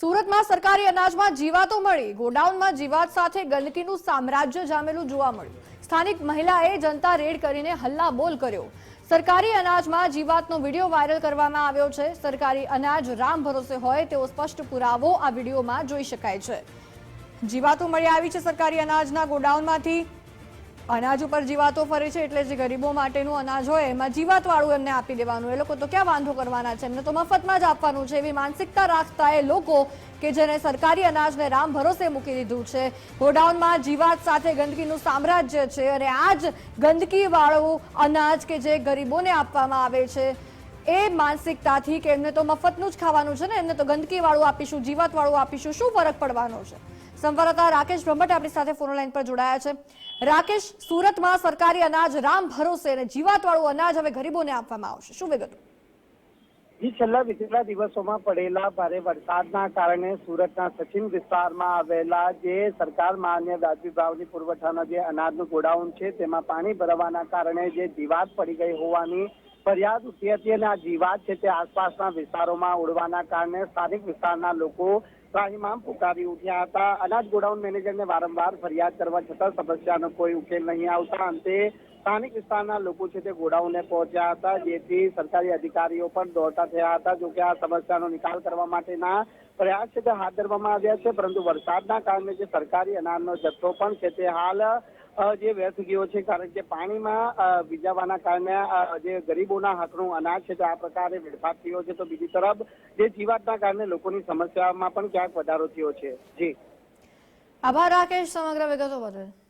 સુરતમાં સરકારી અનાજમાં જીવાતો મળી. ગોડાઉનમાં જીવાત સાથે ગંદકીનું સામ્રાજ્ય જામેલું જોવા મળ્યું. સ્થાનિક મહિલાએ જનતા રેડ કરીને હલ્લા બોલ કર્યો. સરકારી અનાજમાં જીવાતનો વીડિયો વાયરલ કરવામાં આવ્યો છે. સરકારી અનાજ રામ ભરોસે હોય તેવો સ્પષ્ટ પુરાવો આ વિડીયોમાં જોઈ શકાય છે. જીવાતો મળી આવી છે સરકારી અનાજના ગોડાઉનમાંથી. અનાજ ઉપર જીવાતો ફરે છે એટલે જે ગરીબો માટેનું અનાજ હોય, એમાં જીવાતવાળું એમને આપી દેવાનું. એ લોકો તો ક્યાં વાંધો કરવાના છે? એમને તો મફતમાં જ આપવાનું છે. એવી માનસિકતા રાખતા એ લોકો કે જેને સરકારી અનાજને રામ ભરોસે મૂકી દીધું છે. ગોડાઉનમાં જીવાત સાથે ગંદકીનું સામ્રાજ્ય છે અને આ જ ગંદકીવાળું અનાજ કે જે ગરીબોને આપવામાં આવે છે. એ માનસિકતાથી કે એમને તો મફતનું જ ખાવાનું છે ને, એમને તો ગંદકીવાળું આપીશું, જીવાતવાળું આપીશું, શું ફરક પડવાનો છે? સંવાદદાતા રાકેશ બ્રહ્મટ આપણી સાથે ફોન લાઈન પર જોડાયા છે. રાકેશ, સુરતમાં સરકારી અનાજ રામ ભરોસે અને જીવાતવાળું અનાજ હવે ગરીબોને આપવામાં આવશે. શું વિગતો? જી, છેલ્લા કેટલા દિવસોમાં પડેલા ભારે વરસાદના કારણે સુરતના સચિન વિસ્તારમાં આવેલા જે સરકાર માન્ય વાજબી ભાવની પુરવઠાના જે અનાજનું ગોડાઉન છે, તેમાં પાણી ભરાવાના કારણે જે દીવાત પડી ગઈ હોવાની ફરિયાદ ઉઠી હતી અને આ જીવાત છે તે આસપાસના વિસ્તારોમાં ઉડવાના કારણે સ્થાનિક વિસ્તારના લોકો ત્રાહીમામ પુકારી ઉઠ્યા હતા. અનાજ ગોડાઉન મેનેજરને વારંવાર ફરિયાદ કરવા છતાં સમસ્યાનો કોઈ ઉકેલ નહીં આવતા. અંતે સ્થાનિક વિસ્તારના લોકો છે તે ગોડાઉને પહોંચ્યા હતા, જેથી સરકારી અધિકારીઓ પણ દોડતા થયા હતા. જોકે આ સમસ્યાનો નિકાલ કરવા માટેના પ્રયાસ છે તે હાથ ધરવામાં આવ્યા છે, પરંતુ વરસાદના કારણે જે સરકારી અનાજનો જથ્થો પણ છે તે હાલ જે વ્યર્થ ગયો છે, કારણ કે પાણીમાં ભીજાવાના કારણે જે ગરીબોના હકનું અનાજ છે, તે આ પ્રકારે વેડફાટ થયો છે. તો બીજી તરફ, જે જીવાતના કારણે લોકોની સમસ્યામાં પણ ક્યાંક વધારો થયો છે. જી. આભાર, રાકેશ. સમગ્ર વિગતો બદલ.